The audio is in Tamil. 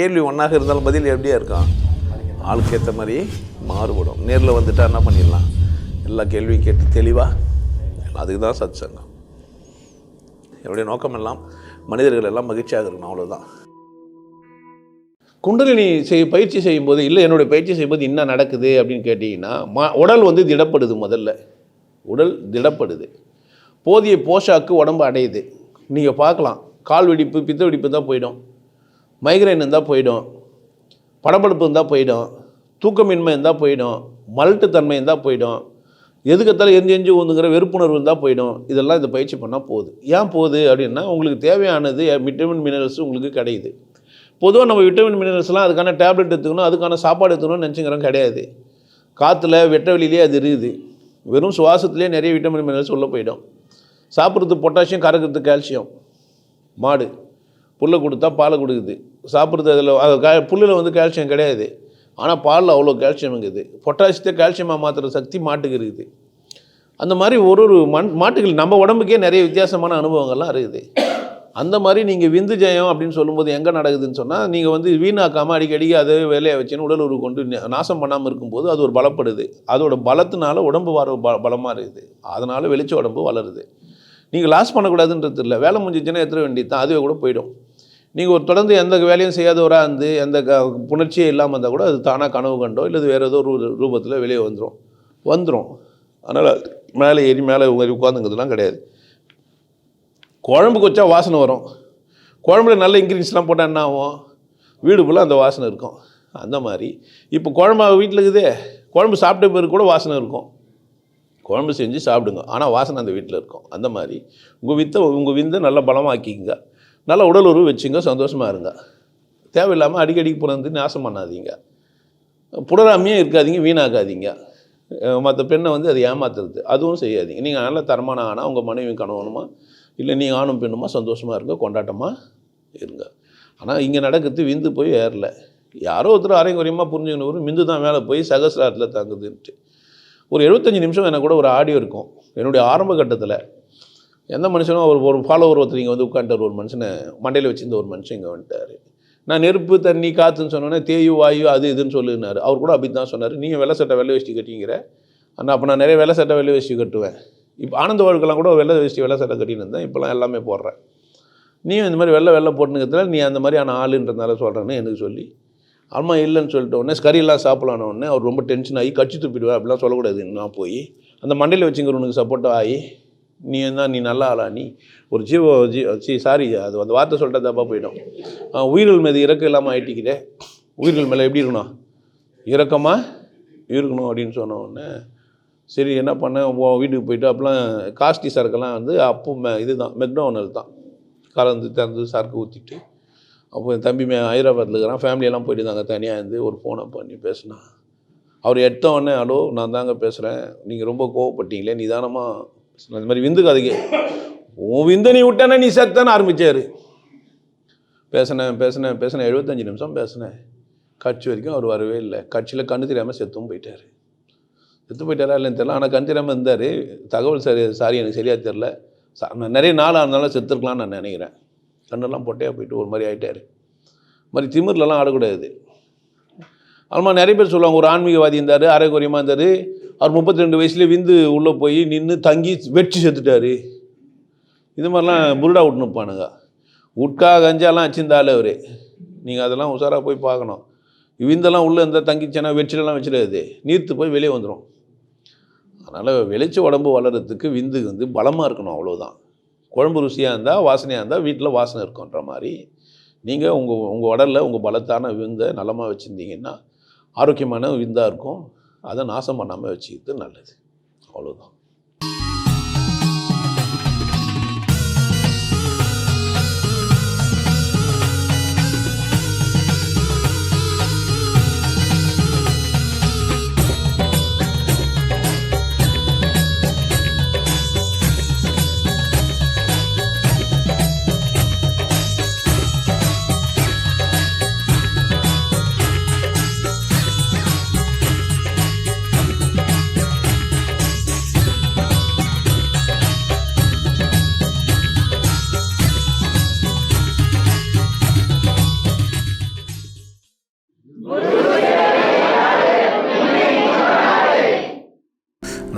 கேள்வி ஒன்றாக இருந்தாலும் பதில் எப்படியா இருக்கும்? ஆளுக்கு ஏற்ற மாதிரி மாறுபடும். நேரில் வந்துட்டால் என்ன பண்ணிடலாம்? எல்லா கேள்வியும் கேட்டு தெளிவாக அதுக்கு தான் சத் சங்கம் என்னுடைய நோக்கம் எல்லாம் மனிதர்கள் எல்லாம் மகிழ்ச்சியாக இருக்கணும் அவ்வளோதான் குண்டலினி செய் பயிற்சி செய்யும்போது இல்லை என்னுடைய பயிற்சி செய்யும்போது என்ன நடக்குது அப்படின்னு கேட்டிங்கன்னா ம உடல் வந்து திடப்படுது முதல்ல. உடல் திடப்படுது. போதிய போஷாக்கு உடம்பு அடையுது. நீங்கள் பார்க்கலாம். கால் வெடிப்பு பித்த வெடிப்பு தான் போயிடும். மைக்ரைன் இருந்தால் போயிடும். படபடுப்பு இருந்தால் போயிடும். தூக்கமின்மை இருந்தால் போயிடும். மலட்டுத்தன்மை இருந்தால் போயிடும். எதுக்கத்தாலும் எரிஞ்சு எரிஞ்சு ஒன்றுங்கிற வெறுப்புணர்வு இருந்தால் போயிடும். இதெல்லாம் இந்த பயிற்சி பண்ணால் போகுது. ஏன் போகுது அப்படின்னா உங்களுக்கு தேவையானது விட்டமின் மினரல்ஸ் உங்களுக்கு கிடையுது. பொதுவாக நம்ம விட்டமின் மினரல்ஸ்லாம் அதுக்கான டேப்லெட் எடுத்துக்கணும் அதுக்கான சாப்பாடு எடுத்துக்கணும்னு நினச்சிக்கிறோம் கிடையாது. காற்றுல வெட்ட வெளியிலே அது இருக்குது. வெறும் சுவாசத்துலேயே நிறைய விட்டமின் மினரல்ஸ் உள்ளே போயிடும். சாப்பிட்றது பொட்டாசியம் கறக்கிறது கால்சியம் மாடு. புல்லை கொடுத்தா பாலை கொடுக்குது. சாப்பிட்றது அதில் அது கா புல்லில் வந்து கால்சியம் கிடையாது. ஆனால் பாலில் அவ்வளோ கால்சியம் இருக்குது. பொட்டாசியத்தை கால்சியமாக மாற்றுற சக்தி மாட்டுக்கு இருக்குது. அந்த மாதிரி ஒரு ஒரு மண் மாட்டுகள் நம்ம உடம்புக்கே நிறைய வித்தியாசமான அனுபவங்கள்லாம் இருக்குது. அந்த மாதிரி நீங்கள் விந்து ஜெயம் அப்படின்னு சொல்லும்போது எங்கே நடக்குதுன்னு சொன்னால் நீங்கள் வந்து வீணாக்காமல் அடிக்கடி அதே வேலையை வச்சுன்னு உடல் உருவு கொண்டு ந- நாசம் பண்ணாமல் இருக்கும்போது அது ஒரு பலப்படுது. அதோட பலத்தினால உடம்பு வர ப பலமாக இருக்குது. அதனால் வெளிச்ச உடம்பு வளருது. நீங்கள் லாஸ் பண்ணக்கூடாதுன்றது இல்லை. வேலை முடிஞ்சிச்சுன்னா எத்தனை வேண்டியது தான். அதுவே கூட போயிடும். நீங்கள் ஒரு தொடர்ந்து எந்த வேலையும் செய்யாதவராக இருந்து எந்த க புணர்ச்சியே இல்லாமல் இருந்தால் கூட அது தானாக கனவு கண்டோ இல்லை வேறு ஏதோ ஒரு ரூபத்தில் வெளியே வந்துடும் வந்துடும் அதனால் மேலே ஏறி மேலே உட்காந்துங்கிறதுலாம் கிடையாது. குழம்புக்கு வச்சா வாசனை வரும். குழம்புல நல்ல இன்க்ரீடியன்ஸ்லாம் போட்டால் என்ன ஆகும்? வீடு ஃபுல்லாக அந்த வாசனை இருக்கும். அந்த மாதிரி. இப்போ குழம்பு வீட்டில் இருக்குதே குழம்பு சாப்பிட்ட பிறகு கூட வாசனை இருக்கும். குழம்பு செஞ்சு சாப்பிடுங்க. ஆனால் வாசனை அந்த வீட்டில் இருக்கும். அந்த மாதிரி. உங்கள் வித்தை உங்கள் விந்தை நல்லா பலமாக்கிங்க நல்லா உடல் உறவு வச்சுங்க சந்தோஷமாக இருங்க. தேவையில்லாமல் அடிக்கடிக்கு புலந்து நாசம் பண்ணாதீங்க. புடராமையே இருக்காதீங்க வீணாக்காதீங்க. மற்ற பெண்ணை வந்து அதை ஏமாத்துறது. அதுவும் செய்யாதீங்க. நீங்கள் நல்ல தரமான ஆனால் உங்கள் மனைவி கணவனுமா? இல்லை நீங்கள் ஆணும் பெண்ணுமா? சந்தோஷமாக இருங்க கொண்டாட்டமாக இருங்க. ஆனால் இங்கே நடக்கிறது விந்து போய் ஏறல. யாரோ ஒருத்தர் அரைங்குறையமாக புரிஞ்சுக்கணும் மிந்து தான் மேலே போய் சகசிராரத்தில் தங்குதுன்ட்டு. ஒரு எழுபத்தஞ்சி நிமிஷம் எனக்கு கூட ஒரு ஆடியோ இருக்கும். என்னுடைய ஆரம்ப கட்டத்தில். எந்த மனுஷனும் அவர் ஒரு ஃபாலோவர் ஒருத்தர் இங்கே வந்து உட்காந்துட்டார் ஒரு மனுஷனை மண்டையில் வச்சிருந்த ஒரு மனுஷன் இங்கே வந்துட்டார். நான் நெருப்பு தண்ணி காற்றுன்னு சொன்னோன்னே தேயு வாயு அது இதுன்னு சொல்லுனார். அவர் கூட அப்படி தான் சொன்னார். நீங்கள் வெள்ளை சட்டை வெள்ளை வேஷ்டி கட்டிங்கிற ஆனால் அப்போ நான் நிறைய வெள்ளை சட்டை வெள்ளை வேஷ்டி கட்டுவேன். இப்போ ஆனந்த வாழ்க்கெல்லாம் கூட வெள்ளை வேஷ்டி வெள்ளை சட்டை கட்டின்னு இருந்தேன். இப்போலாம் எல்லாமே போடுறேன். நீயும் இந்த மாதிரி வெள்ளை வெள்ளை போட்டுனுக்கிறதுல நீ அந்த மாதிரியான ஆளுன்றதுனால சொல்கிறேன்னு எனக்கு சொல்லி அம்மா இல்லைன்னு சொல்லிட்டு உடனே கறியெல்லாம் சாப்பிடலான உடனே அவர் ரொம்ப டென்ஷன் ஆகி கட்சி துப்பிடுவேன் அப்படிலாம் சொல்லக்கூடாது. நான் போய் அந்த மண்டையில் வச்சுங்கிறவனுக்கு சப்போர்ட்டாக ஆகி நீ என்ன நீ நல்லா ஆளா நீ? ஒரு ஜீவ ஜீ சி சாரி அது அந்த வார்த்தை சொல்லிட்டு தப்பாக போயிடும். உயிர்கள் மீது இறக்கம் இல்லாமல் ஆயிட்டிக்கிறே உயிர்கள் மேலே எப்படி இருக்கணும்? இறக்கமாக இருக்கணும் அப்படின்னு சொன்ன உடனே சரி என்ன பண்ண? வீட்டுக்கு போயிட்டு அப்போலாம் காஸ்ட்லி சரக்கெல்லாம் வந்து அப்போ மெ இதுதான் மெக்டோனல் தான். கலந்து திறந்து சரக்கு ஊற்றிட்டு அப்போ என் தம்பி மே ஹைதராபாத்தில் இருக்கிறான். ஃபேமிலியெல்லாம் போயிட்டு இருந்தாங்க தனியாக இருந்து ஒரு ஃபோனை பண்ணி பேசினா அவர் எடுத்தோடனே ஹலோ நான் தாங்க பேசுகிறேன் நீங்கள் ரொம்ப கோவப்பட்டீங்களே நிதானமாக இந்த மாதிரி விந்து கதைக்கு உன் விந்து நீ விட்டானே நீ செத்தானே ஆரம்பிச்சார். பேசினேன் பேசினேன் பேசினேன் எழுபத்தஞ்சு நிமிஷம் பேசினேன் கட்சி வரைக்கும் அவர் வரவே இல்லை. கட்சியில் கண்ணு தெரியாமல் செத்தும் போயிட்டார். செத்து போயிட்டாரா இல்லைன்னு தெரியல. ஆனால் கண் தெரியாமல் இருந்தார். தகவல் சரி சாரி எனக்கு சரியாக தெரில நான் நிறைய நாள் ஆனாலும் செத்துருக்கலாம்னு நான் நினைக்கிறேன். கண்ணெல்லாம் பொட்டையாக போயிட்டு ஒரு மாதிரி ஆகிட்டார் மாதிரி திமிர்லலாம் ஆடக்கூடாது. அதுமாதிரி நிறைய பேர் சொல்லுவாங்க ஒரு ஆன்மீகவாதி இருந்தார் அரைக்குறையமாக இருந்தார் அவர் முப்பத்தி ரெண்டு வயசுலேயே விந்து உள்ளே போய் நின்று தங்கி வெற்றி செத்துட்டாரு. இது மாதிரிலாம் புருடா விட்டுனுப்பானுங்க உட்கா கஞ்சாலாம் வச்சிருந்தாலே அவர். நீங்கள் அதெல்லாம் உஷாராக போய் பார்க்கணும். விந்தெல்லாம் உள்ளே இருந்தால் தங்கிச்சேன்னா வெற்றிலலாம் வச்சிடாது. நீர்த்து போய் வெளியே வந்துடும் அதனால் வெளிச்ச உடம்பு வளர்கிறதுக்கு விந்து வந்து பலமாக இருக்கணும் அவ்வளோதான் குழம்பு ருசியாக இருந்தால் வாசனையாக இருந்தால் வீட்டில் வாசனை இருக்குன்ற மாதிரி நீங்கள் உங்கள் உங்கள் உடலில் உங்கள் பலத்தான விந்தை நலமாக வச்சுருந்தீங்கன்னா ஆரோக்கியமான விந்தாக இருக்கும். அதை நாசம் பண்ணாமல் வச்சுக்கிறது நல்லது. அவ்வளோதான்